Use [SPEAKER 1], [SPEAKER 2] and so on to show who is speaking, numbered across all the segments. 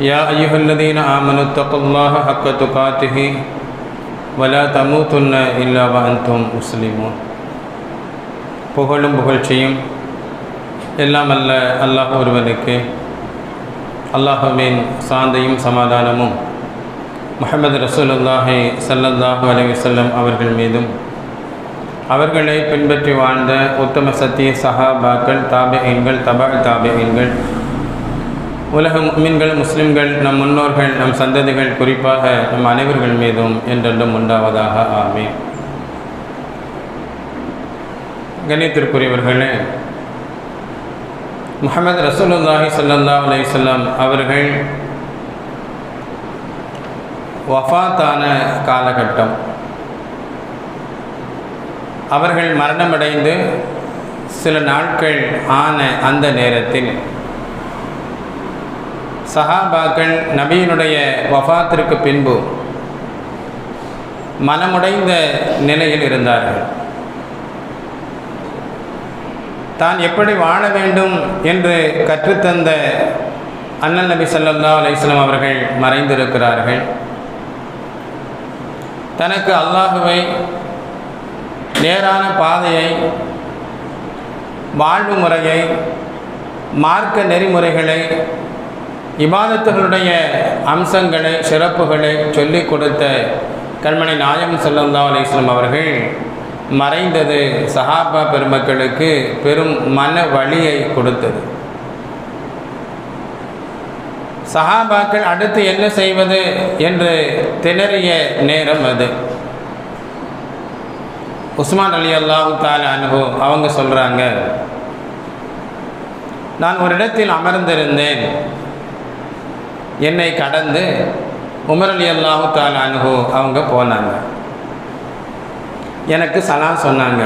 [SPEAKER 1] يا أيها الذين آمنوا اتقوا الله حق تقاته ولا تموتن إلا وأنتم مسلمون புகழும் புகழ்ச்சியும் எல்லாம் அல்ல அல்லாஹ் ஒருவனுக்கு அல்லாஹுவின் சாந்தையும் சமாதானமும் முஹம்மது ரசூலுல்லாஹி ஸல்லல்லாஹு அலைஹி வஸல்லம் அவர்கள் மீதும் அவர்களை பின்பற்றி வாழ்ந்த உத்தம சத்திய சஹாபாக்கள் தாபியங்கள் தபா தாபியங்கள் உலக மீன்கள் முஸ்லிம்கள் நம் முன்னோர்கள் நம் சந்ததிகள் குறிப்பாக நம் அனைவர்கள் மீதும் என்றென்றும் உண்டாவதாக ஆமே கணித்திற்குரியவர்களே முகமது ரசூலுல்லாஹி சல்லா அலைஹி வஸல்லம் அவர்கள் வஃபாத்தான காலகட்டம். அவர்கள் மரணமடைந்து சில நாட்கள் ஆன அந்த நேரத்தில் சஹாபாக்கள் நபியினுடைய வஃபாத்திற்கு பின்பு மனமுடைந்த நிலையில் இருந்தார்கள். தான் எப்படி வாழ வேண்டும் என்று கற்றுத்தந்த அண்ணல் நபி சல்லா அலிஸ்லாம் அவர்கள் மறைந்திருக்கிறார்கள். தனக்கு அல்லாஹுவை நேரான பாதையை வாழ்வு முறையை மார்க்க நெறிமுறைகளை இபாதத்துகளுடைய அம்சங்களை சிறப்புகளை சொல்லிக் கொடுத்த கண்மணி நாயம் செல்லந்தா அலிஸ்லம் அவர்கள் மறைந்தது சஹாபா பெருமக்களுக்கு பெரும் மன வழியை கொடுத்தது. சஹாபாக்கள் அடுத்து என்ன செய்வது என்று திணறிய நேரம் அது. உஸ்மான் அலி அல்லாஹு தால அனுபவ அவங்க சொல்கிறாங்க நான் ஒரு இடத்தில் அமர்ந்திருந்தேன். என்னை கடந்து உமரலி அல்லாஹு தால அவங்க போனாங்க. எனக்கு சலாம் சொன்னாங்க.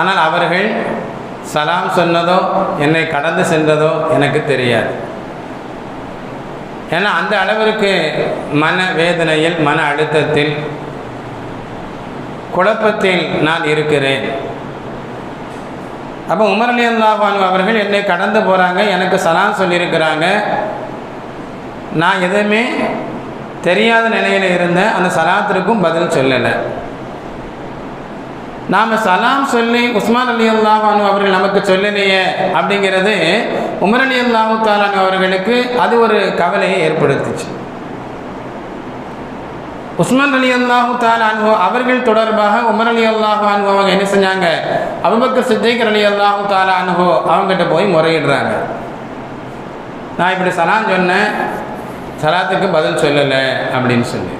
[SPEAKER 1] ஆனால் அவர்கள் சலாம் சொன்னதோ என்னை கடந்து சென்றதோ எனக்கு தெரியாது. ஏன்னா அந்த அளவிற்கு மன வேதனையில் மன அழுத்தத்தில் குழப்பத்தில் நான் இருக்கிறேன். அப்போ உமர் அலி அவர்கள் என்னை கடந்து போகிறாங்க எனக்கு சலாம் சொல்லியிருக்கிறாங்க. நான் எதுவுமே தெரியாத நிலையில் இருந்த அந்த சலாத்திற்கும் பதில் சொல்லலை. நாம் சலாம் சொல்லி உஸ்மான் அலி அல்லாஹானு அவர்கள் நமக்கு சொல்லலையே அப்படிங்கிறது உமர் அலி அல்லாஹு தாலான் அவர்களுக்கு அது ஒரு கவலையை ஏற்படுத்துச்சு. உஸ்மான் அலி அல்லாஹு தாலா அவர்கள் தொடர்பாக உமர் அலி அல்லாஹு அனுபவம் அவங்க என்ன செஞ்சாங்க? அபுபக்கர் சித்திகர் அலி அல்லாஹு தாலா அவங்ககிட்ட போய் முறையிடுறாங்க. நான் இப்படி சலாம் சொன்னேன். சலாத்துக்கு பதில் சொல்லலை அப்படின்னு சொல்லி.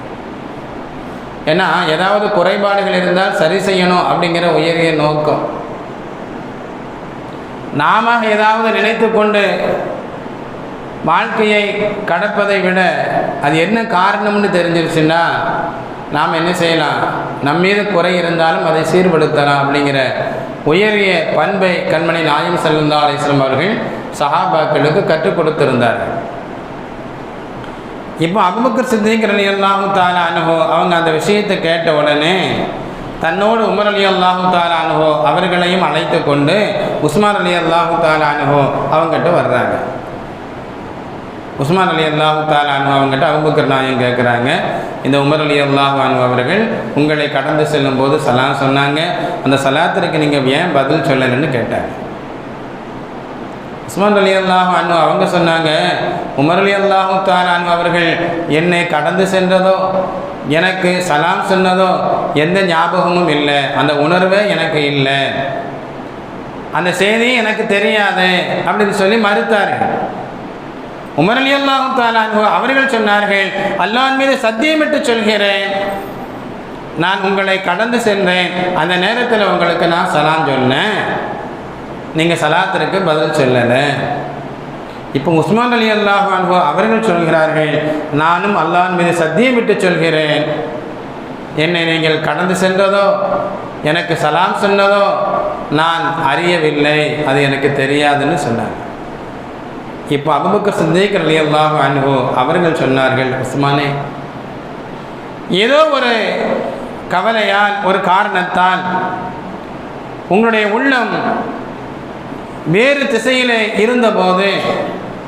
[SPEAKER 1] ஏன்னா ஏதாவது குறைபாடுகள் இருந்தால் சரி செய்யணும் அப்படிங்கிற உயரிய நோக்கம். நாம ஏதாவது நினைத்து கொண்டு வாழ்க்கையை கடப்பதை விட அது என்ன காரணம்னு தெரிஞ்சிருச்சுன்னா நாம் என்ன செய்யலாம்? நம் மீது குறை இருந்தாலும் அதை சீர்படுத்தலாம் அப்படிங்கிற உயரிய பண்பை கண்மணி நாயம் செல்லுந்தா அலிஸ்லாம் அவர்கள் சஹாபாக்களுக்கு கற்றுக் கொடுத்திருந்தார்கள் இப்போ அபுபக்கர் சித்திகர் அலி அல்லாஹு தாலா அனுபவ அவங்க அந்த விஷயத்தை கேட்ட உடனே தன்னோடு உமர் அலி அல்லாஹு தாலா அனுபவ அவர்களையும் அழைத்து கொண்டு உஸ்மான் அலி அல்லாஹு தாலா அனுபவ அவங்ககிட்ட வர்றாங்க. உஸ்மான் அலி அல்லாஹு தாலா அனு அவங்ககிட்ட அபுபக்கர் நாயம் கேட்குறாங்க. இந்த உமர் அலி அல்லாஹு அனு அவர்கள் உங்களை கடந்து செல்லும் போது சலாம் சொன்னாங்க. அந்த சலாத்திற்கு நீங்கள் ஏன் பதில் சொல்லலைன்னு கேட்டாங்க. உஸ்மான் அலி அல்லாஹ் அனு அவங்க சொன்னாங்க உமர் அலி அல்லாஹு தாலான் அவர்கள் என்னை கடந்து சென்றதோ எனக்கு சலாம் சொன்னதோ எந்த ஞாபகமும் இல்லை. அந்த உணர்வே எனக்கு இல்லை. அந்த செய்தி எனக்கு தெரியாது அப்படின்னு சொல்லி மறுத்தார் உமர் அலி அல்லாஹு தாலான் அவர்கள் சொன்னார்கள் அல்லாஹ் மீது சத்தியமிட்டு சொல்கிறேன். நான் உங்களை கடந்து சென்றேன். அந்த நேரத்தில் உங்களுக்கு நான் சலாம் சொன்னேன். நீங்கள் சலாத்திற்கு பதில் சொல்லலை. இப்போ உஸ்மான் அலி அல்லாஹ் அன்பு அவர்கள் சொல்கிறார்கள் நானும் அல்லாஹ் மீது சத்தியம் விட்டு சொல்கிறேன். என்னை நீங்கள் கடந்து சென்றதோ எனக்கு சலாம் சொன்னதோ நான் அறியவில்லை. அது எனக்கு தெரியாதுன்னு சொன்னாங்க. இப்போ அபுபக்கர் சித்திக் அலி அல்லாஹ் அன்பு அவர்கள் சொன்னார்கள் உஸ்மானே ஏதோ ஒரு கவலையால் ஒரு காரணத்தால் உங்களுடைய உள்ளம் வேறு திசையில் இருந்தபோது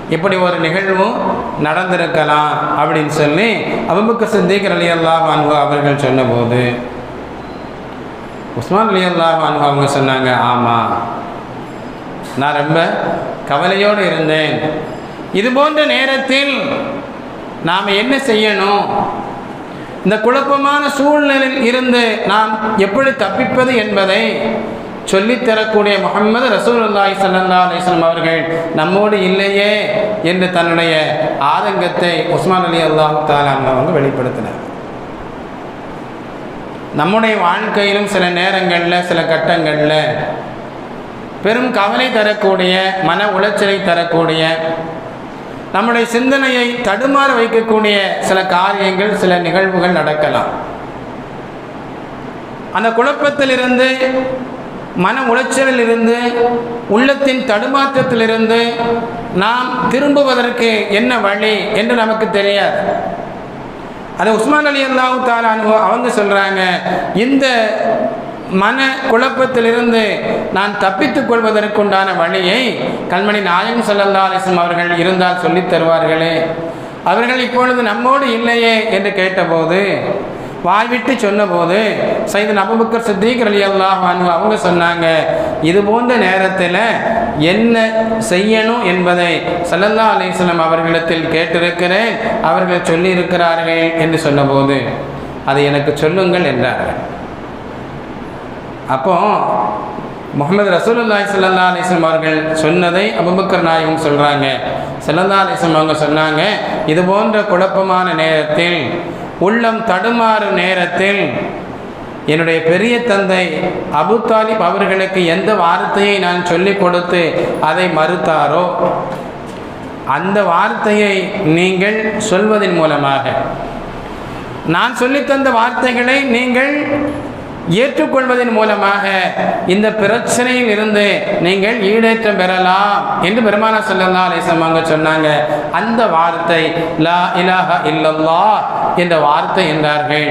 [SPEAKER 1] இப்படி ஒரு நிகழ்வும் நடந்திருக்கலாம் அப்படின்னு சொல்லி அபுபக்கர் சித்திக் அலி அல்லாஹ் அன்பு அவர்கள் சொன்னபோது உஸ்மான் அலி அல்லாஹ் அன்பு அவங்க சொன்னாங்க ஆமாம் நான் ரொம்ப கவலையோடு இருந்தேன். இது போன்ற நேரத்தில் நாம் என்ன செய்யணும்? இந்த குழப்பமான சூழ்நிலையில் இருந்து நாம் எப்படி தப்பிப்பது என்பதை சொல்லித்தரக்கூடிய முகமது ரசூலுல்லாஹி சல்லா அலிஸ்லாம் அவர்கள் நம்மோடு இல்லையே என்று தன்னுடைய ஆதங்கத்தை உஸ்மான் அலி அல்லாஹு தாலா அவங்க வெளிப்படுத்தினார். நம்முடைய வாழ்க்கையிலும் சில நேரங்களில் சில கட்டங்களில் பெரும் கவலை தரக்கூடிய மன உளைச்சலை தரக்கூடிய நம்முடைய சிந்தனையை தடுமாற வைக்கக்கூடிய சில காரியங்கள் சில நிகழ்வுகள் நடக்கலாம். அந்த குழப்பத்திலிருந்து மன உளைச்சலிலிருந்து உள்ளத்தின் தடுமாற்றத்திலிருந்து நாம் திரும்புவதற்கு என்ன வழி என்று நமக்கு தெரியாது. அது உஸ்மான் அலி அல்லாஹு தாலானு அவங்க சொல்கிறாங்க இந்த மன குழப்பத்திலிருந்து நான் தப்பித்துக் கொள்வதற்குண்டான வழியை கண்மணி நாயகம் சல்லல்லா அலிஸ்லம் அவர்கள் இருந்தால் சொல்லித் தருவார்களே. அவர்கள் இப்பொழுது நம்மோடு இல்லையே என்று கேட்டபோது வாய்விட்டு சொன்னபோது சைது நபுக்கர் சித்திக் அலி அல்லாஹ் அவங்க சொன்னாங்க இது போன்ற நேரத்தில் என்ன செய்யணும் என்பதை சல்லல்லா அலிஸ்லாம் அவர்களிடத்தில் கேட்டிருக்கிறேன் அவர்கள் சொல்லியிருக்கிறார்கள் என்று சொன்னபோது அதை எனக்கு சொல்லுங்கள் என்றார்கள். அப்போ முகமது ரசூலுல்லாய் சல்லா அலிஸ்லம் அவர்கள் சொன்னதை அபுபக்கர் நாயகம் சொல்கிறாங்க சல்லல்லா அலிஸ்லம் அவங்க சொன்னாங்க இது போன்ற குழப்பமான நேரத்தில் உள்ளம் தடுமாறும் நேரத்தில் என்னுடைய பெரிய தந்தை அபு தாலிப் அவர்களுக்கு எந்த வார்த்தையை நான் சொல்லிக் கொடுத்து அதை மறுத்தாரோ அந்த வார்த்தையை நீங்கள் சொல்வதன் மூலமாக. நான் சொல்லித்தந்த வார்த்தைகளை நீங்கள் ஏற்றுக்கொள்வதன் மூலமாக இந்த பிரச்சனையில் இருந்து நீங்கள் ஈடேற்றம் பெறலாம் என்று பெருமான சல்லா அலிஸ்லாம் சொன்னாங்க. அந்த வார்த்தை லா இலாஹ இல்லல்லா என்ற வார்த்தை என்றார்கள்.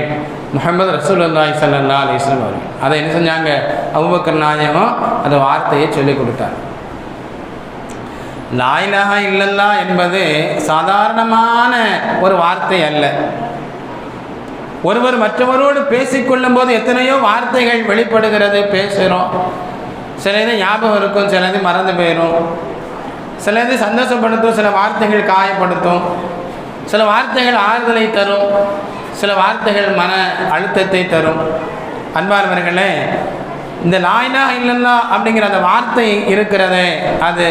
[SPEAKER 1] முகமது ரசூல்லாய் சல்லா அலிஸ்லாம் அவர்கள். அதை என்ன செஞ்சாங்க அபுபக்கர் நாயகம் அந்த வார்த்தையை சொல்லிக் கொடுத்தார். லாயிலாக இல்லல்லா என்பது சாதாரணமான ஒரு வார்த்தை அல்ல. ஒருவர் மற்றவரோடு பேசிக்கொள்ளும் போது எத்தனையோ வார்த்தைகள் வெளிப்படுகிறது பேசுகிறோம். சிலது ஞாபகம் இருக்கும் சிலது மறந்து போயிடும் சிலது சந்தோஷப்படுத்தும் சில வார்த்தைகள் காயப்படுத்தும். சில வார்த்தைகள் ஆறுதலை தரும் சில வார்த்தைகள் மன அழுத்தத்தை தரும். அன்பார்வர்களே இந்த லாய்னா இல்லல்லா அப்படிங்கிற அந்த வார்த்தை இருக்கிறதே அது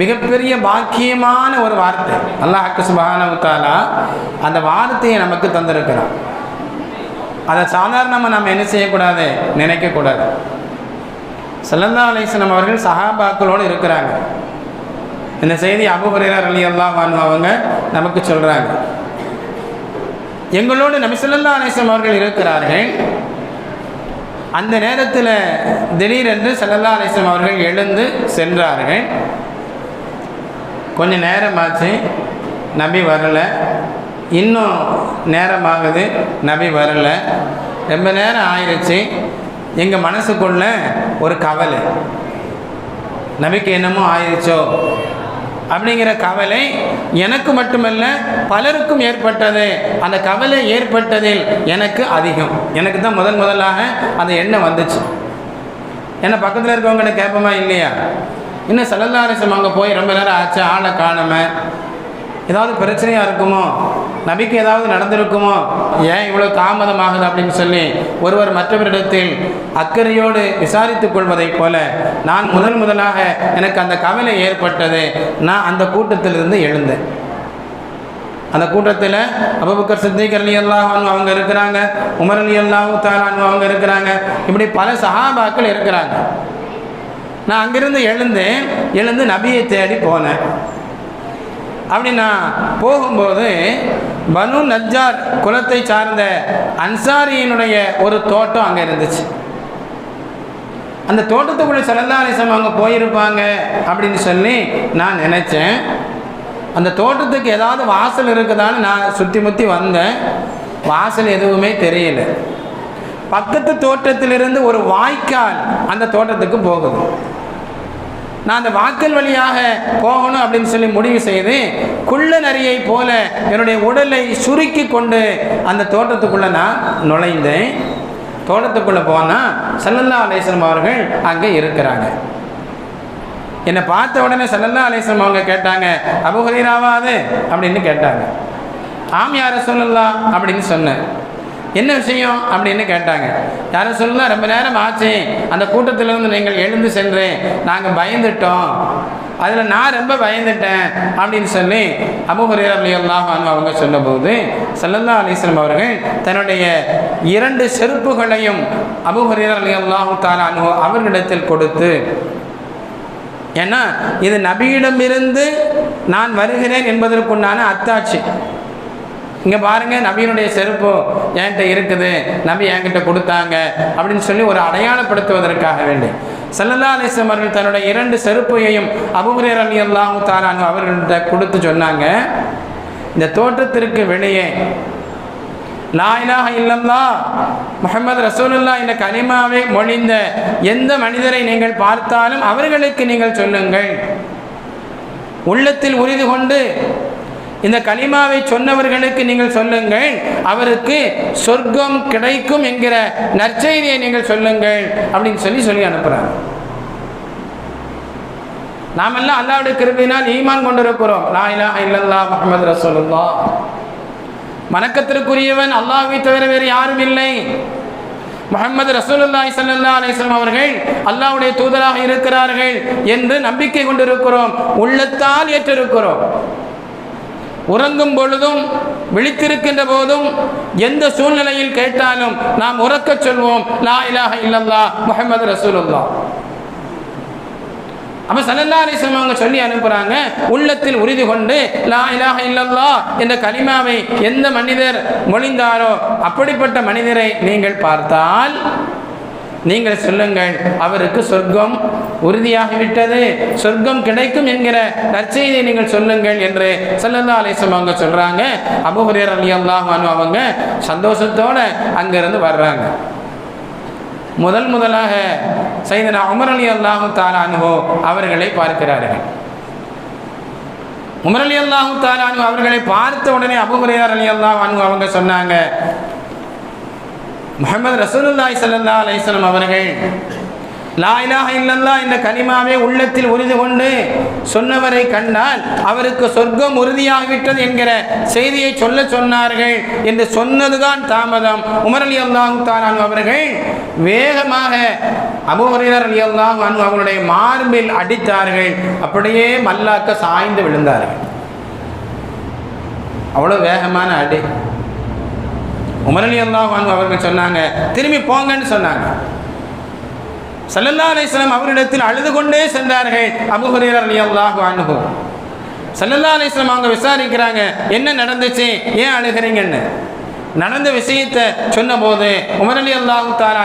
[SPEAKER 1] மிகப்பெரிய பாக்கியமான ஒரு வார்த்தை. அல்லாஹ் சுபஹானவுத்தாலா அந்த வார்த்தையை நமக்கு தந்திருக்கிறான். அதை சாதாரணமாக நம்ம என்ன செய்யக்கூடாது? நினைக்கக்கூடாது. சல்லல்லா அலிஸ்லாம் அவர்கள் சஹாபாக்களோடு இருக்கிறாங்க. இந்த செய்தி அபுஹரேரர் அலி அல்லா அவங்க நமக்கு சொல்கிறாங்க எங்களோடு நபி சொல்லல்லா அலிஸ்லாம் அவர்கள் இருக்கிறார்கள். அந்த நேரத்தில் திடீரென்று சல்லல்லா அலிஸ்லாம் அவர்கள் எழுந்து சென்றார்கள். கொஞ்சம் நேரமாச்சு நம்பி வரலை. இன்னும் நேரமாகுது. நபி வரல. ரொம்ப நேரம் ஆயிடுச்சு எங்கள் மனசுக்குள்ள ஒரு கவலை. நபிக்கு என்னமோ ஆயிடுச்சோ அப்படிங்கிற கவலை எனக்கு மட்டுமல்ல பலருக்கும் ஏற்பட்டது. அந்த கவலை ஏற்பட்டதில் எனக்கு அதிகம். எனக்கு தான் முதன் முதலாக அந்த எண்ணம் வந்துச்சு. ஏன்னா பக்கத்தில் இருக்கவங்க கேட்போமா இல்லையா? இன்னும் செல்லல்லாரசம் அங்கே போய் ரொம்ப நேரம் ஆச்சு. ஆளை காணாமல் ஏதாவது பிரச்சனையாக இருக்குமோ? நபிக்கு ஏதாவது நடந்திருக்குமோ? ஏன் இவ்வளோ தாமதமாகுது அப்படின்னு சொல்லி ஒருவர் மற்றவரிடத்தில் அக்கறையோடு விசாரித்துக் கொள்வதைப் போல நான் முதல் முதலாக எனக்கு அந்த கவலை ஏற்பட்டது. நான் அந்த கூட்டத்திலிருந்து எழுந்தேன். அந்த கூட்டத்தில் அபுபக்கர் சித்திக் அலி அல்லாஹ் அவங்க இருக்கிறாங்க உமர் அலி அல்லாஹூ தாலான் அவங்க இருக்கிறாங்க. இப்படி பல சஹாபாக்கள் இருக்கிறாங்க. நான் அங்கிருந்து எழுந்தேன். எழுந்து நபியை தேடி போனேன். அப்படி நான் போகும்போது பனு நஜ்ஜார் குலத்தை சார்ந்த அன்சாரியினுடைய ஒரு தோட்டம் அங்கே இருந்துச்சு. அந்த தோட்டத்துக்குள்ளே சலந்தாரிசம் அங்கே அவங்க போயிருப்பாங்க அப்படின்னு சொல்லி நான் நினச்சேன். அந்த தோட்டத்துக்கு ஏதாவது வாசல் இருக்குதான்னு நான் சுற்றி முற்றி வந்தேன். வாசல் எதுவுமே தெரியல. பக்கத்து தோட்டத்திலிருந்து ஒரு வாய்க்கால் அந்த தோட்டத்துக்கு போகுது. நான் அந்த வாக்கல் வழியாக போகணும் அப்படின்னு சொல்லி முடிவு செய்து குள்ள நரியை போல என்னுடைய உடலை சுருக்கி கொண்டு அந்த தோட்டத்துக்குள்ளே நான் நுழைந்தேன். தோட்டத்துக்குள்ளே போனால் சல்லல்லா அலேஸ்லம் அவர்கள் அங்கே இருக்கிறாங்க. என்னை பார்த்த உடனே சல்லல்லா அலேஸ்லம் அவங்க கேட்டாங்க அபுஹரீராவாது அப்படின்னு கேட்டாங்க. ஆம் யார சொல்லலாம் அப்படின்னு சொன்னேன். என்ன விஷயம் அப்படின்னு கேட்டாங்க. யாரும் சொல்லுங்க ரொம்ப நேரம் ஆச்சு. அந்த கூட்டத்திலிருந்து நீங்கள் எழுந்து சென்று நாங்கள் பயந்துட்டோம். அதில் நான் ரொம்ப பயந்துட்டேன். அப்படின்னு சொல்லி அபுஹரீர் அலி அல்லாஹ் அவங்க சொல்லும்போது சல்லல்லா அலிஸ்லம் அவர்கள் தன்னுடைய இரண்டு செருப்புகளையும் அபுஹரீர் அலி அல்லாஹு தாலா அவர்களிடத்தில் கொடுத்து ஏன்னா இது நபியிடமிருந்து நான் வருகிறேன் என்பதற்குண்டான அத்தாட்சி. இங்கே பாருங்க நபியினுடைய செருப்பு என்கிட்ட இருக்குது நபி என்கிட்ட கொடுத்தாங்க அப்படின்னு சொல்லி ஒரு அடையாளப்படுத்துவதற்காக வேண்டி. சல்லல்லா அலிஸ்லம் அவர்கள் தன்னுடைய இரண்டு செருப்பையையும் அபுகுரேர் அலி அல்லாஹு தாரானு அவர்கள்ட்ட கொடுத்து சொன்னாங்க இந்த தோற்றத்திற்கு வெளியே லா இலாஹ இல்லல்லா முஹம்மது ரசூலுல்லா இந்த கனிமாவை மொழிந்த எந்த மனிதரை நீங்கள் பார்த்தாலும் அவர்களுக்கு நீங்கள் சொல்லுங்கள். உள்ளத்தில் உறுதி கொண்டு இந்த கலிமாவை சொன்னவர்களுக்கு நீங்கள் சொல்லுங்கள். அவருக்கு சொர்க்கம் கிடைக்கும் என்கிற நற்செய்தியை நீங்கள் சொல்லுங்கள் அப்படின்னு சொல்லி சொல்லி அனுப்புகிறாங்க நாமெல்லாம் அல்லாவுடைய கிருபினால் ஈமான் கொண்டிருக்கிறோம். லா இலாஹ இல்லல்லா முஹம்மது ரசூலுல்லா வணக்கத்திற்குரியவன் அல்லாஹை தவிர வேறு யாரும் இல்லை. முகமது ரசூலுல்லாஹி சல்லா அலிஸ்லாம் அவர்கள் அல்லாஹ்வுடைய தூதராக இருக்கிறார்கள் என்று நம்பிக்கை கொண்டிருக்கிறோம். உள்ளத்தால் ஏற்றிருக்கிறோம். உறங்கும் பொழுதும் விழித்திருக்கின்ற போதும் எந்த சூழ்நிலையில் கேட்டாலும் நாம் உறக்கச் சொல்வோம் லா இலாஹ இல்லல்லா முகமது ரசூலுல்லா அப்ப சல்லல்லா அலிஸ்லாம் அவங்க சொல்லி அனுப்புறாங்க உள்ளத்தில் உறுதி கொண்டு லா இலாக இல்லல்லா என்ற கலிமாவை எந்த மனிதர் மொழிந்தாரோ அப்படிப்பட்ட மனிதரை நீங்கள் பார்த்தால் நீங்கள் சொல்லுங்கள். அவருக்கு சொர்க்கம் உறுதியாகிவிட்டது. சொர்க்கம் கிடைக்கும் என்கிற நற்செய்தியை நீங்கள் சொல்லுங்கள் என்று சல்லல்லா அலிஸ்லாம் அவங்க சொல்கிறாங்க அபுஹுரேர் அலி அல்லாஹ் அவங்க சந்தோஷத்தோட அங்கிருந்து வர்றாங்க. முதல் முதலாக சைதனா உமர் அலி அல்லாஹு தாலானுவோ அவர்களை பார்க்கிறார்கள். உமர் அலி அல்லாஹு தாலானு அவர்களை பார்த்த உடனே அபுஹுரேர் அலி அல்லாஹ் அவங்க சொன்னாங்க முகமது ரசூலுல்லாய் சல்லா அலையம் அவர்கள் லா இல்லல்லா இந்த கனிமாவை உள்ளத்தில் உறுதி கொண்டு சொன்னவரை கண்டால் அவருக்கு சொர்க்கம் உறுதியாகிவிட்டது என்கிற செய்தியை சொல்ல சொன்னார்கள் என்று சொன்னதுதான் தாமதம். உமர் அலி அல்லாஹு தாலான் அவர்கள் வேகமாக அபுஹரீர் அலி அல்லாஹ் அவர்களுடைய மார்பில் அடித்தார்கள். அப்படியே மல்லாக்க சாய்ந்து விழுந்தார்கள். அவ்வளோ வேகமான அடி. உமர் அலி அல்லாஹ் அவர்கள் சொன்னாங்க திரும்பி போங்கன்னு சொன்னாங்க. சல்லல்லா அலிஸ்லாம் அவரிடத்தில் அழுது கொண்டே சென்றார்கள் அபுஹரீர் அலி அல்லாஹ் அனுகு சல்லல்லா அலிஸ்லாம் அவங்க விசாரிக்கிறாங்க என்ன நடந்துச்சு? ஏன் அழுகிறீங்கன்னு? நடந்த விஷயத்தை சொன்னபோது உமரலி அல்லாஹு தாலா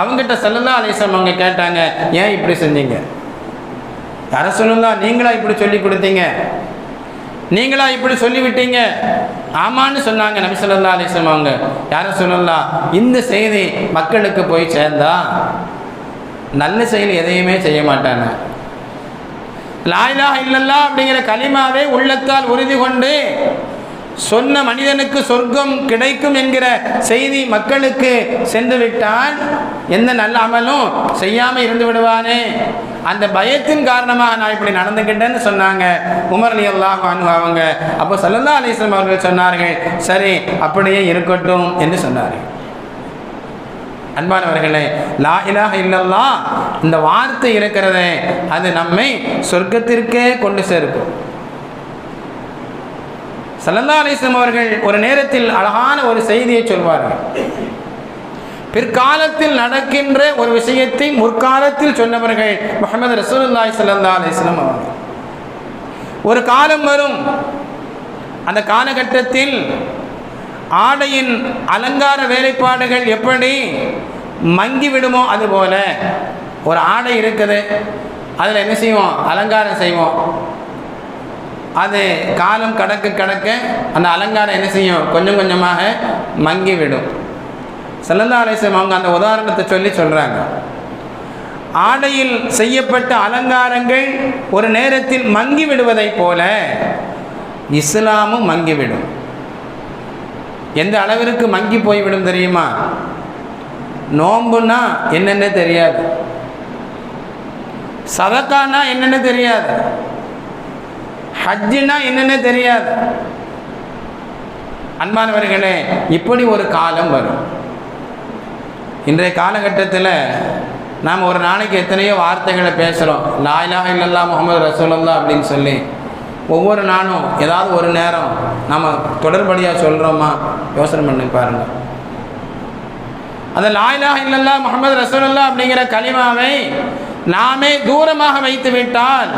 [SPEAKER 1] அவங்ககிட்ட சல்லல்லா அலிஸ்லாம் அவங்க கேட்டாங்க ஏன் இப்படி செஞ்சீங்க? யார சொல்லுங்களா நீங்களா இப்படி சொல்லி கொடுத்தீங்க? நீங்களா இப்படி சொல்லிவிட்டீங்க? ஆமான்னு சொன்னாங்க நபி சொல்லா அலிஸ்லாம் அவங்க. யாரும் சொல்லலாம் இந்த செய்தி மக்களுக்கு போய் சேர்ந்தா நல்ல செயல் எதையுமே செய்ய மாட்டாங்க. லாயிலா இல்லல்லா அப்படிங்கிற களிமாவே உள்ளத்தால் உறுதி கொண்டு சொன்ன மனிதனுக்கு சொர்க்கம் கிடைக்கும் என்கிற செய்தி மக்களுக்கு சென்று விட்டால் எந்த நல்ல அமலும் செய்யாமல் இருந்து விடுவானே? அந்த பயத்தின் காரணமாக நான் இப்படி நடந்துக்கிட்டேன்னு சொன்னாங்க. உமர் அலி அல்லாஹ் அவங்க. அப்போ சல்லல்லா அலிஸ்லாம் அவர்கள் சொன்னார்கள் சரி அப்படியே இருக்கட்டும் என்று சொன்னார்கள். அன்பானவர்களே லா இலாஹ இல்லல்லா இந்த வார்த்தை இருக்கிறதே அது நம்மை சொர்க்கத்திற்கே கொண்டு சேர்க்கும். சல்லல்லா அலிஸ்லாம் அவர்கள் ஒரு நேரத்தில் அழகான ஒரு செய்தியை சொல்வார்கள். பிற்காலத்தில் நடக்கின்ற ஒரு விஷயத்தை முற்காலத்தில் சொன்னவர்கள் முகமது ரசூலுல்லாய் சல்லா அலிஸ்லாம் அவர்கள். ஒரு காலம் வரும். அந்த காலகட்டத்தில் ஆடையின் அலங்கார வேலைப்பாடுகள் எப்படி மங்கி விடுமோ அதுபோல ஒரு ஆடை இருக்குது. அதில் என்ன செய்வோம்? அலங்காரம் செய்வோம். அது காலம் கடக்க கடக்க அந்த அலங்காரம் என்ன செய்யும்? கொஞ்சம் கொஞ்சமாக மங்கி விடும். செல்லல்லா அவங்க அந்த உதாரணத்தை சொல்லி சொல்கிறாங்க ஆடையில் செய்யப்பட்ட அலங்காரங்கள் ஒரு நேரத்தில் மங்கி விடுவதைப் போல இஸ்லாமும் மங்கிவிடும் எந்த அளவிற்கு மங்கி போய்விடும் தெரியுமா? நோம்புன்னா என்னென்ன தெரியாது. சதக்கானா என்னென்ன தெரியாது. ஹஜ்ஜுனா என்னென்ன தெரியாது. அன்பானவர்களே இப்படி ஒரு காலம் வரும். இன்றைய காலகட்டத்தில் நாம் ஒரு நாளைக்கு எத்தனையோ வார்த்தைகளை பேசுகிறோம். லாயிலாக இல்லல்லா முகமது ரசூலல்லா அப்படின்னு சொல்லி. ஒவ்வொரு நாளும் ஏதாவது ஒரு நேரம் நம்ம தொடர்படியாக சொல்கிறோமா யோசனை பண்ணி பாருங்கள் அந்த லாயிலாக இல்லல்லா முகமது ரசூலல்லா அப்படிங்கிற கலிமாவை நாமே தூரமாக வைத்து விட்டால்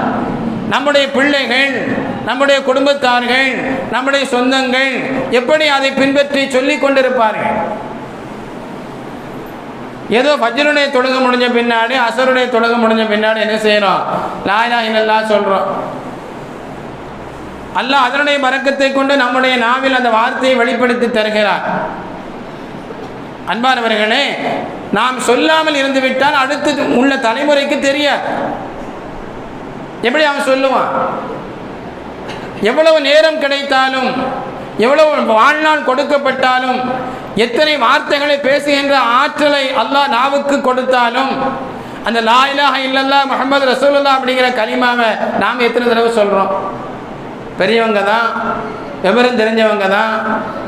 [SPEAKER 1] நம்முடைய பிள்ளைகள் நம்முடைய குடும்பத்தார்கள் நம்முடைய சொந்தங்கள் எப்படி அதை பின்பற்றி சொல்லி கொண்டிருப்பார்கள்? ஏதோ ஃபஜ்ருடைய தொழுக முடிஞ்ச பின்னாடி அசருடைய தொழுக முடிஞ்ச பின்னாடி என்ன செய்யறோம்? லாயிலா இல்லல்லா சொல்றோம். அல்ல அதனுடைய பறக்கத்தை கொண்டு நம்முடைய நாவில் அந்த வார்த்தையை வெளிப்படுத்தி தருகிறார். அன்பானவர்களே நாம் சொல்லாமல் இருந்து விட்டால் அடுத்து உள்ள தலைமுறைக்கு தெரியாது. எப்படி அவன் சொல்லுவான்? எவ்வளவு நேரம் கிடைத்தாலும் எவ்வளவு வாழ்நாள் கொடுக்கப்பட்டாலும் எத்தனை வார்த்தைகளை பேசுகின்ற ஆற்றலை அல்லாஹ் நாவுக்கு கொடுத்தாலும் அந்த லா இலாஹ இல்லல்லா முகமது ரசூலுல்லா அப்படிங்கிற கலிமாவை நாம் எத்தனை தடவை சொல்கிறோம் பெரியவங்க தான் விவரம் தெரிஞ்சவங்க தான்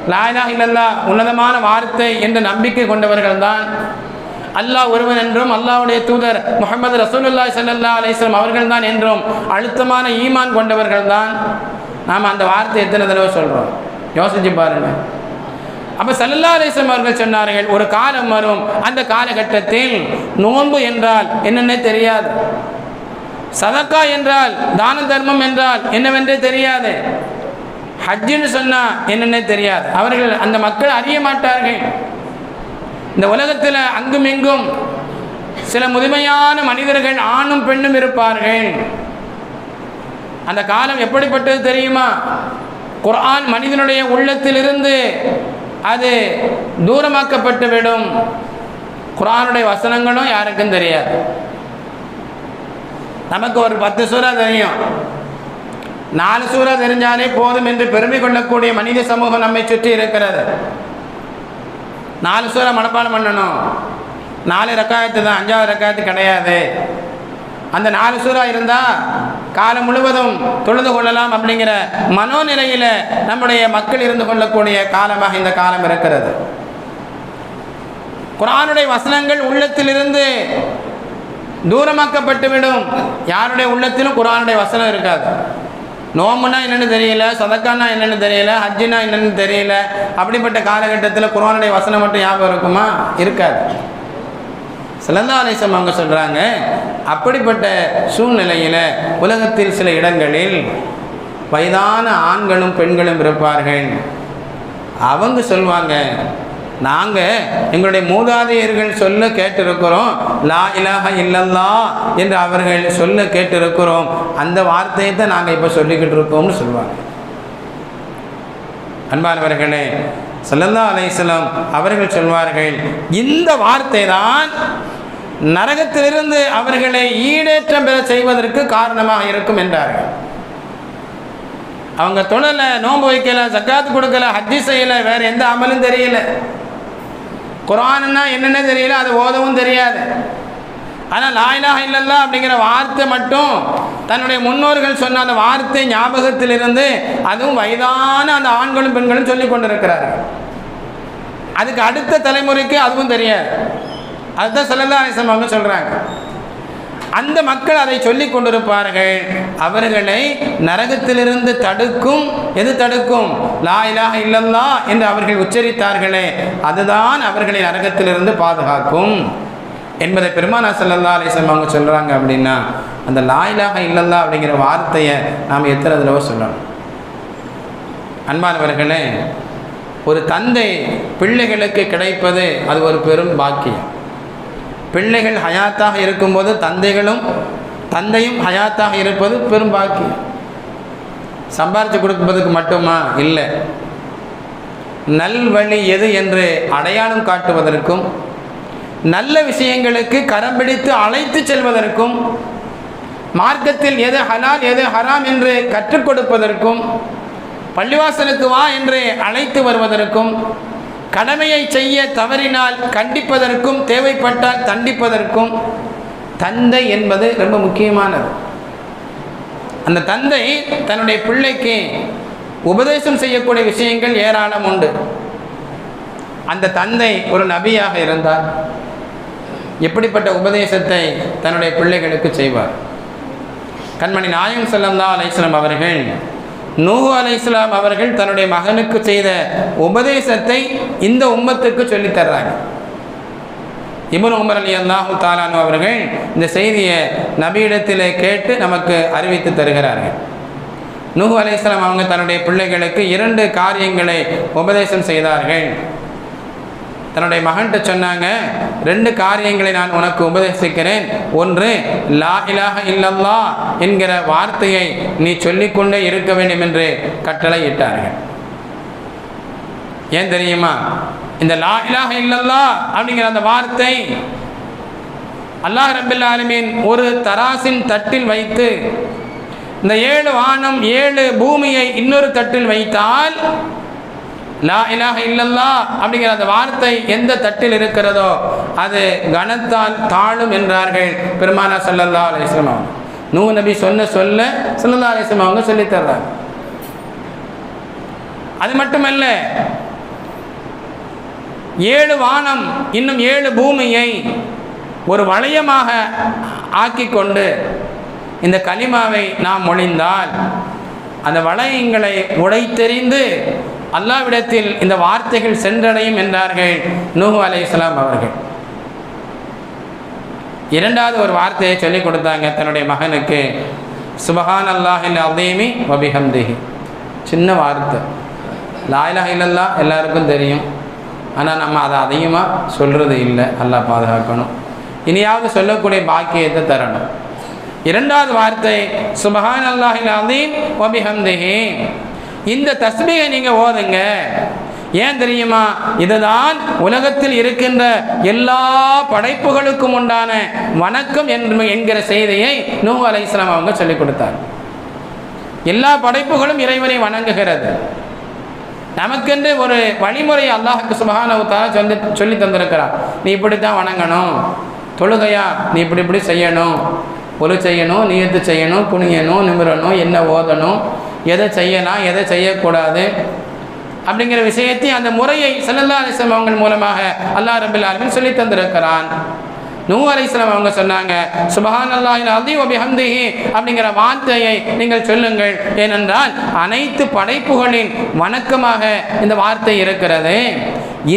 [SPEAKER 1] லாயிலாக இல்லல்லா உன்னதமான வார்த்தை என்ற நம்பிக்கை கொண்டவர்கள் தான் அல்லாஹ் ஒருவன் என்றும் அல்லாவுடைய தூதர் முகமது ரசூலுல்லா சல்லா அலிஸ்லாம் அவர்கள் தான் என்றும் அழுத்தமான ஈமான் கொண்டவர்கள் தான் நாம் அந்த வார்த்தை எத்தனை தடவை சொல்கிறோம் யோசிச்சு பாருங்கள் அப்போ சல்லல்லா அலிஸ்லம் அவர்கள் சொன்னார்கள் ஒரு காலம் வரும் அந்த காலகட்டத்தில் நோன்பு என்றால் என்னென்ன தெரியாது. சதக்கா என்றால் தான தர்மம் என்றால் என்னவென்றே தெரியாது. ஹஜ்ஜுன்னு சொன்னால் என்னென்ன தெரியாது. அவர்கள் அந்த மக்கள் அறிய மாட்டார்கள். இந்த உலகத்தில் அங்கும் இங்கும் சில முதுமையான மனிதர்கள் ஆணும் பெண்ணும் இருப்பார்கள். அந்த காலம் எப்படிப்பட்டது தெரியுமா? குர்ஆன் மனிதனுடைய உள்ளத்திலிருந்து அது தூரமாக்கப்பட்டு விடும் குரானுடைய வசனங்களும் யாருக்கும் தெரியாது. நமக்கு ஒரு பத்து சூறா தெரியும். நாலு சூறா தெரிஞ்சாலே போதும் என்று பெருமை கொள்ளக்கூடிய மனித சமூகம் நம்மை சுற்றி இருக்கிறது. நாலு சூறா மனப்பாடம் பண்ணணும். நாலு ரக்காயத்து தான் அஞ்சாவது ரக்காயத்து கிடையாது. அந்த நாலு சூறா இருந்தால் காலம் முழுவதும் தொழுது கொள்ளலாம் அப்படிங்கிற மனோநிலையில் நம்முடைய மக்கள் இருந்து கொள்ளக்கூடிய காலமாக இந்த காலம் இருக்கிறது. குரானுடைய வசனங்கள் உள்ளத்திலிருந்து தூரமாக்கப்பட்டுவிடும். யாருடைய உள்ளத்திலும் குரானுடைய வசனம் இருக்காது. நோம்புனா என்னென்னு தெரியல சதக்கானா என்னென்னு தெரியல ஹஜ்ஜினா என்னென்னு தெரியல அப்படிப்பட்ட காலகட்டத்தில் குரானுடைய வசனம் மட்டும் ஞாபகம் இருக்குமா? இருக்காது. சிலந்தா அலிசம் அவங்க சொல்கிறாங்க அப்படிப்பட்ட சூழ்நிலையில் உலகத்தில் சில இடங்களில் வயதான ஆண்களும் பெண்களும் இருப்பார்கள். அவங்க சொல்லுவாங்க நாங்கள் எங்களுடைய மூதாதையர்கள் சொல்ல கேட்டிருக்கிறோம் லா இலாக இல்லல்லா என்று அவர்கள் சொல்ல கேட்டிருக்கிறோம். அந்த வார்த்தையை தான் நாங்கள் இப்போ சொல்லிக்கிட்டு இருக்கோம்னு சொல்லுவாங்க அன்பானவர்களே சல்லல்லா அலைஹிஸ்ஸலாம் அவர்கள் சொல்வார்கள் இந்த வார்த்தை தான் நரகத்திலிருந்து அவர்களை ஈடேற்றம் பெற செய்வதற்கு காரணமாக இருக்கும் என்றார்கள். அவங்க தொழலை நோன்பு வைக்கல சக்காத்து கொடுக்கல ஹஜ்ஜி செய்யலை வேற எந்த அமலும் தெரியல. குரான்னா என்னென்ன தெரியல அது ஓதவும் தெரியாது. ஆனால் லாயிலாக இல்லல்லா அப்படிங்கிற வார்த்தை மட்டும் தன்னுடைய முன்னோர்கள் சொன்ன அந்த வார்த்தை ஞாபகத்திலிருந்து அதுவும் வயதான அந்த ஆண்களும் பெண்களும் சொல்லி கொண்டிருக்கிறார்கள். அதுக்கு அடுத்த தலைமுறைக்கு அதுவும் தெரியாது. அதுதான் செல்லல்லா அலிசம் அவங்க சொல்கிறாங்க அந்த மக்கள் அதை சொல்லி கொண்டிருப்பார்கள். அவர்களை நரகத்திலிருந்து தடுக்கும் எது தடுக்கும்? லா இலாக இல்லல்லா என்று அவர்கள் உச்சரித்தார்களே. அதுதான் அவர்களை நரகத்திலிருந்து பாதுகாக்கும். என்பதை பெருமானா சல்லல்லா அலிஸ்லாம் அவங்க சொல்கிறாங்க அப்படின்னா அந்த லாயிலாக இல்லல்லா அப்படிங்கிற வார்த்தையை நாம் எத்தனை தடவை சொல்லணும்? அன்பானவர்களே ஒரு தந்தை பிள்ளைகளுக்கு கிடைப்பது அது ஒரு பெரும் பாக்கியம். பிள்ளைகள் ஹயாத்தாக இருக்கும்போது தந்தைகளும் தந்தையும் ஹயாத்தாக இருப்பது பெரும் பாக்கியம். சம்பாரித்து கொடுப்பதுக்கு மட்டுமா? இல்லை. நல்வழி எது என்று அடையாளம் காட்டுவதற்கும் நல்ல விஷயங்களுக்கு கரம் பிடித்து அழைத்து செல்வதற்கும் மார்க்கத்தில் எது ஹலால் எது ஹராம் என்று கற்றுக் கொடுப்பதற்கும் பள்ளிவாசலுக்கு வா என்று அழைத்து வருவதற்கும் கடமையை செய்ய தவறினால் கண்டிப்பதற்கும் தேவைப்பட்டால் தண்டிப்பதற்கும் தந்தை என்பது ரொம்ப முக்கியமானது. அந்த தந்தை தன்னுடைய பிள்ளைக்கு உபதேசம் செய்யக்கூடிய விஷயங்கள் ஏராளம் உண்டு. அந்த தந்தை ஒரு நபியாக இருந்தார். எப்படிப்பட்ட உபதேசத்தை தன்னுடைய பிள்ளைகளுக்கு செய்வார்? கண்மணி நாயம் செல்லந்தா அலைஸ்லாம் அவர்கள் நூஹு அலைஸ்லாம் அவர்கள் தன்னுடைய மகனுக்கு செய்த உபதேசத்தை இந்த உம்மத்துக்கு சொல்லித் தர்றாங்க. இபுன் உமர் அலி அல்லாஹு தாலானு அவர்கள் இந்த செய்தியை நபியிடத்தில் கேட்டு நமக்கு அறிவித்து தருகிறார்கள். நூஹு அலைஸ்லாம் அவங்க தன்னுடைய பிள்ளைகளுக்கு இரண்டு காரியங்களை உபதேசம் செய்தார்கள். தன்னுடைய மகன்கிட்ட சொன்னாங்க ரெண்டு காரியங்களை நான் உனக்கு உபதேசிக்கிறேன். ஒன்று லா இலாக இல்லல்லா என்கிற வார்த்தையை நீ சொல்லிக்கொண்டே இருக்க வேண்டும் என்று கட்டளை இட்டார்கள் ஏன் தெரியுமா? இந்த லா இலாக இல்லல்லா அப்படிங்கிற அந்த வார்த்தை அல்லாஹ் ரபில் ஆலமீன் ஒரு தராசின் தட்டில் வைத்து இந்த ஏழு வானம் ஏழு பூமியை இன்னொரு தட்டில் வைத்தால் லா இலாஹ இல்லல்லா அப்படிங்கிற அந்த வார்த்தை எந்த தட்டில் இருக்கிறதோ அது கனத்தால் தாழும் என்றார்கள் பெருமானா சல்லல்லா அலிஸ்லாம் அவங்க. நூ நபி சொன்ன சொல்ல சல்லல்லா அலிஸ்லாம் அவங்க சொல்லித் தர்றாங்க. அது மட்டுமல்ல ஏழு வானம் இன்னும் ஏழு பூமியை ஒரு வளையமாக ஆக்கி கொண்டு இந்த கலிமாவை நாம் மொழிந்தால் அந்த வளையங்களை உடைத்தெறிந்து அல்லாவிடத்தில் இந்த வார்த்தைகள் சென்றடையும் என்றார்கள். நூஹு அலை இஸ்லாம் அவர்கள். இரண்டாவது ஒரு வார்த்தையை சொல்லிக் கொடுத்தாங்க தன்னுடைய மகனுக்கு. சுபஹான் அல்லாஹில் அதேமி வபிஹம்திஹி சின்ன வார்த்தை. லாயிலாக இல்லல்லா எல்லாருக்கும் தெரியும். ஆனால் நம்ம அதை அதிகமாக சொல்கிறது இல்லை. நல்லா பாதுகாக்கணும். இனியாவது சொல்லக்கூடிய பாக்கியத்தை தரணும். இரண்டாவது வார்த்தை சுபஹான் அல்லாஹில் அதீம் வபிஹம்திஹி இந்த தஸ்மியை நீங்கள் ஓதுங்க. ஏன் தெரியுமா? இதுதான் உலகத்தில் இருக்கின்ற எல்லா படைப்புகளுக்கும் உண்டான வணக்கம் என்கிற செய்தியை நூ அலை இஸ்லாம் அவங்க சொல்லிக் கொடுத்தார். எல்லா படைப்புகளும் இறைவனை வணங்குகிறது. நமக்கென்று ஒரு வழிமுறை அல்லாஹுக்கு சுபகானவுத்தால சொல்லி சொல்லி தந்திருக்கிறார். நீ இப்படி தான் வணங்கணும். தொழுகையா? நீ இப்படி இப்படி செய்யணும். ஒலு செய்யணும் நீயத்து செய்யணும் குனியணும் நிமிரணும் என்ன ஓதணும் எதை செய்யலாம் எதை செய்யக்கூடாது அப்படிங்கிற விஷயத்தை அந்த முறையை சல்லல்லா அலிஸ்லாம் அவங்க மூலமாக அல்லா ரபில் ஆலமின் சொல்லி தந்திருக்கிறான். நூ அலிஸ்லாம் அவங்க சொன்னாங்க சுபஹான் அல்லாஹின் அதி ஒபிஹம்திஹி அப்படிங்கிற வார்த்தையை நீங்கள் சொல்லுங்கள். ஏனென்றால் அனைத்து படைப்புகளின் வணக்கமாக இந்த வார்த்தை இருக்கிறது.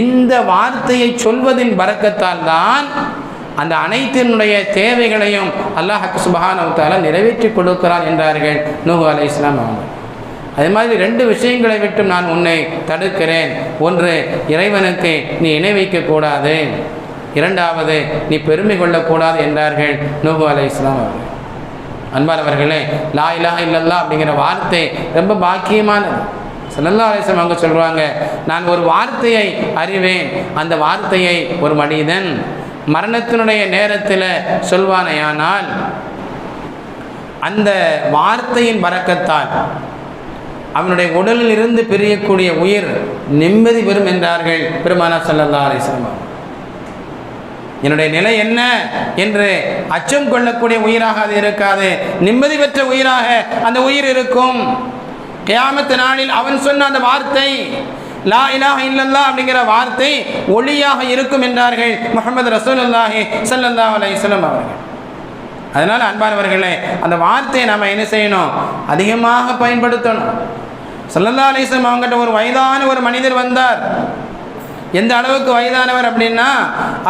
[SPEAKER 1] இந்த வார்த்தையை சொல்வதின் பறக்கத்தால் தான் அந்த அனைத்தினுடைய தேவைகளையும் அல்லாஹ் சுபஹானவத்தால நிறைவேற்றி கொடுக்கிறான் என்றார்கள். நூஹு அலை இஸ்லாம் அவங்க அது மாதிரி ரெண்டு விஷயங்களை விட்டு நான் உன்னை தடுக்கிறேன். ஒன்று இறைவனுக்கு நீ இணை வைக்கக்கூடாது இரண்டாவது நீ பெருமை கொள்ளக்கூடாது என்றார்கள் நூபு அலை இஸ்லாம் அவர்கள். அன்பானவர்களே லா இலா இல்லல்லா அப்படிங்கிற வார்த்தை ரொம்ப பாக்கியமானது. சல்லல்லா அலிஸ்லாம் அவங்க சொல்கிறாங்க நான் ஒரு வார்த்தையை அறிவேன். அந்த வார்த்தையை ஒரு மனிதன் மரணத்தினுடைய நேரத்தில் சொல்வானையானால் அந்த வார்த்தையின் பறக்கத்தால் அவனுடைய உடலில் இருந்து பிரியக்கூடிய உயிர் நிம்மதி பெறும் என்றார்கள் பெருமானா சல்லல்லா அலிஸ்லாம் என்னுடைய நிலை என்ன என்று அச்சம் கொள்ளக்கூடிய உயிராக அது இருக்காது. நிம்மதி பெற்ற உயிராக அந்த உயிர் இருக்கும். கியாமத்து நாளில் அவன் சொன்ன அந்த வார்த்தை லா இலாஹ இல்லல்லா அப்படிங்கிற வார்த்தை ஒளியாக இருக்கும் என்றார்கள் முகமது ரசூலுல்லாஹி ஸல்லல்லாஹு அலைஹி வஸல்லம் அவர்கள். அதனால் அன்பானவர்களே அந்த வார்த்தையை நம்ம என்ன செய்யணும்? அதிகமாக பயன்படுத்தணும். சல்லல்லா அலிஸ்லம் அவங்ககிட்ட ஒரு வயதான ஒரு மனிதர் வந்தார். எந்த அளவுக்கு வயதானவர் அப்படின்னா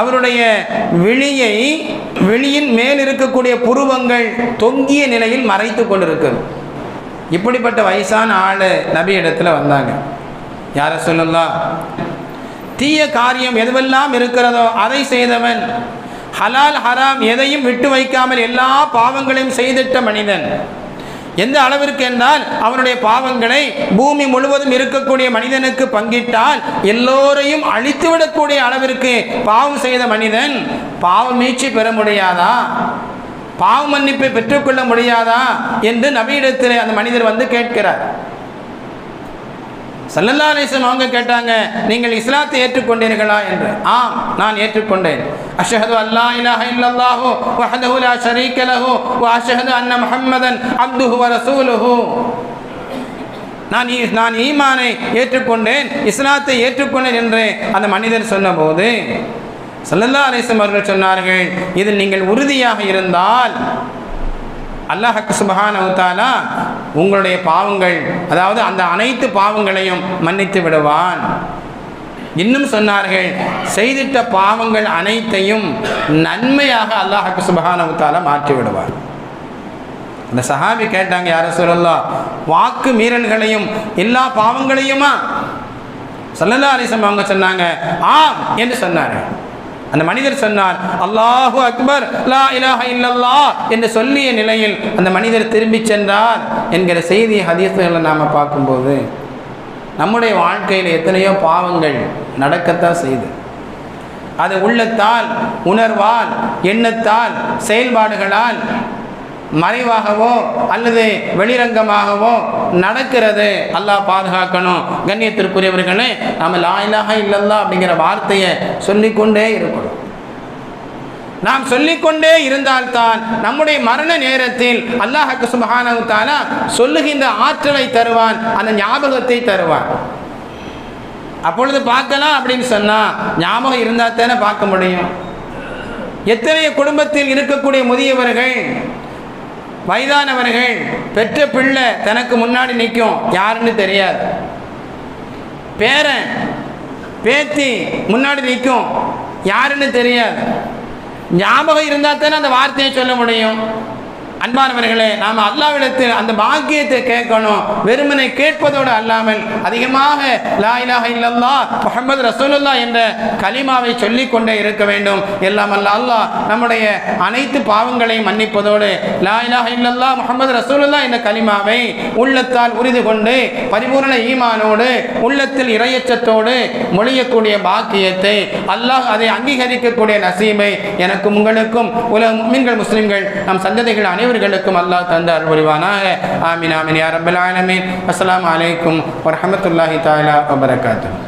[SPEAKER 1] அவருடைய விழியை விழியின் மேல் இருக்கக்கூடிய புருவங்கள் தொங்கிய நிலையில் மறைத்து கொண்டிருக்கிறது இப்படிப்பட்ட வயசான ஆள் நபி இடத்துல வந்தாங்க. யார சொல்லலாம் தீய காரியம் எதுவெல்லாம் இருக்கிறதோ அதை செய்தவன் ஹலால் ஹராம் எதையும் விட்டு வைக்காமல் எல்லா பாவங்களையும் செய்திட்ட மனிதன். எந்த அளவிற்கு என்றால் அவனுடைய பாவங்களை பூமி முழுவதும் இருக்கக்கூடிய மனிதனுக்கு பங்கிட்டால் எல்லோரையும் அழித்துவிடக்கூடிய அளவிற்கு பாவம் செய்த மனிதன் பாவ மீட்சி பெற முடியாதா? பாவ மன்னிப்பை பெற்றுக்கொள்ள முடியாதா? என்று நபியிடத்தில் அந்த மனிதர் வந்து கேட்கிறார். சல்லல்லா அலிஸ்லம் அவங்க கேட்டாங்க நீங்கள் இஸ்லாத்தை ஏற்றுக்கொண்டீர்களா? என்று. ஆம் நான் ஏற்றுக்கொண்டேன். அஷஹது அல்லா இலாஹ இல்லல்லாஹு வஹதஹு லா ஷரீக லஹு வ அஷஹது அன்ன முஹம்மதன் அப்துஹு வ ரசூலுஹு. நான் நான் ஈமானை ஏற்றுக்கொண்டேன் இஸ்லாத்தை ஏற்றுக்கொண்டேன் என்று அந்த மனிதர் சொன்னபோது சல்லல்லா அலிஸ்லம் அவர்கள் சொன்னார்கள் இதில் நீங்கள் உறுதியாக இருந்தால் அல்லாஹ் சுபஹானஹு உங்களுடைய பாவங்கள் அதாவது அந்த அனைத்து பாவங்களையும் மன்னித்து விடுவான். இன்னும் சொன்னார்கள் செய்திட்ட பாவங்கள் அனைத்தையும் நன்மையாக அல்லாஹ் சுபஹானஹு மாற்றி விடுவார். அந்த சஹாபி கேட்டாங்க யார சொல்லலாம் வாக்கு மீறல்களையும் எல்லா பாவங்களையுமா? சொல்லலா அலிசம் அவங்க சொன்னாங்க ஆம் என்று சொன்னார்கள். அந்த மனிதர் சொன்னார் அல்லாஹு அக்பர் லா இலாஹ இல்லல்லாஹ் என்று சொல்லிய நிலையில் அந்த மனிதர் திரும்பி சென்றார் என்கிற செய்தி ஹதீஸ்களை நாம் பார்க்கும்போது நம்முடைய வாழ்க்கையில் எத்தனையோ பாவங்கள் நடக்கத்தான் செய்து. அது உள்ளத்தால் உணர்வால் எண்ணத்தால் செயல்பாடுகளால் மறைவாகவோ அல்லது வெளிரங்கமாகவோ நடக்கிறது. அல்லாஹ் பாதுகாக்கணும். கண்ணியத்திற்குரியவர்களே நாம் லாயிலாக இல்லல்லா அப்படிங்கிற வார்த்தையை சொல்லிக்கொண்டே இருக்கணும். நாம் சொல்லிக்கொண்டே இருந்தால்தான் நம்முடைய மரண நேரத்தில் அல்லாஹக்கு சுபஹானஹு தஆலா சொல்லுகின்ற ஆற்றலை தருவான் அந்த ஞாபகத்தை தருவான். அப்பொழுது பார்க்கலாம் அப்படின்னு சொன்னால் ஞாபகம் இருந்தால் தானே பார்க்க முடியும். எத்தனை குடும்பத்தில் இருக்கக்கூடிய முதியவர்கள் வயதானவர்கள் பெற்ற பிள்ளை தனக்கு முன்னாடி நிற்கும். யாருன்னு தெரியாது. பேரன் பேத்தி முன்னாடி நிற்கும். யாருன்னு தெரியாது. ஞாபகம் இருந்தால் தானே அந்த வார்த்தையை சொல்ல முடியும். அன்பானவர்களே நாம் அல்லாவிடத்தில் அந்த பாக்கியத்தை கேட்கணும் வெறுமனை கேட்பதோடு அல்லாமல் அதிகமாக லா இலாஹ இல்லல்லாஹ் முஹம்மது ரசூலுல்லா என்ற கலிமாவை சொல்லிக் கொண்டே இருக்க வேண்டும். எல்லாம் அல்ல அல்லாஹ் நம்முடைய அனைத்து பாவங்களையும் மன்னிப்பதோடு லா இலாஹ இல்லல்லா முகமது ரசூலுல்லா என்ற கலிமாவை உள்ளத்தால் உறுதி கொண்டு பரிபூரண ஈமானோடு உள்ளத்தில் இரையச்சத்தோடு மொழியக்கூடிய பாக்கியத்தை அல்லாஹ் அதை அங்கீகரிக்கக்கூடிய நசீமை எனக்கும் உங்களுக்கும் உலக மீன்கள் முஸ்லிம்கள் நம் சந்ததிகள் அனைவர்களுக்கும் அல்லாஹ் தந்த அருள் புரிவானாக. ஆமின் ஆமீன். யா ரப்பல் ஆலமீன். அஸ்ஸலாமு அலைக்கும் வரஹ்மத்துல்லாஹி தஆலா வபரகாத்துஹு.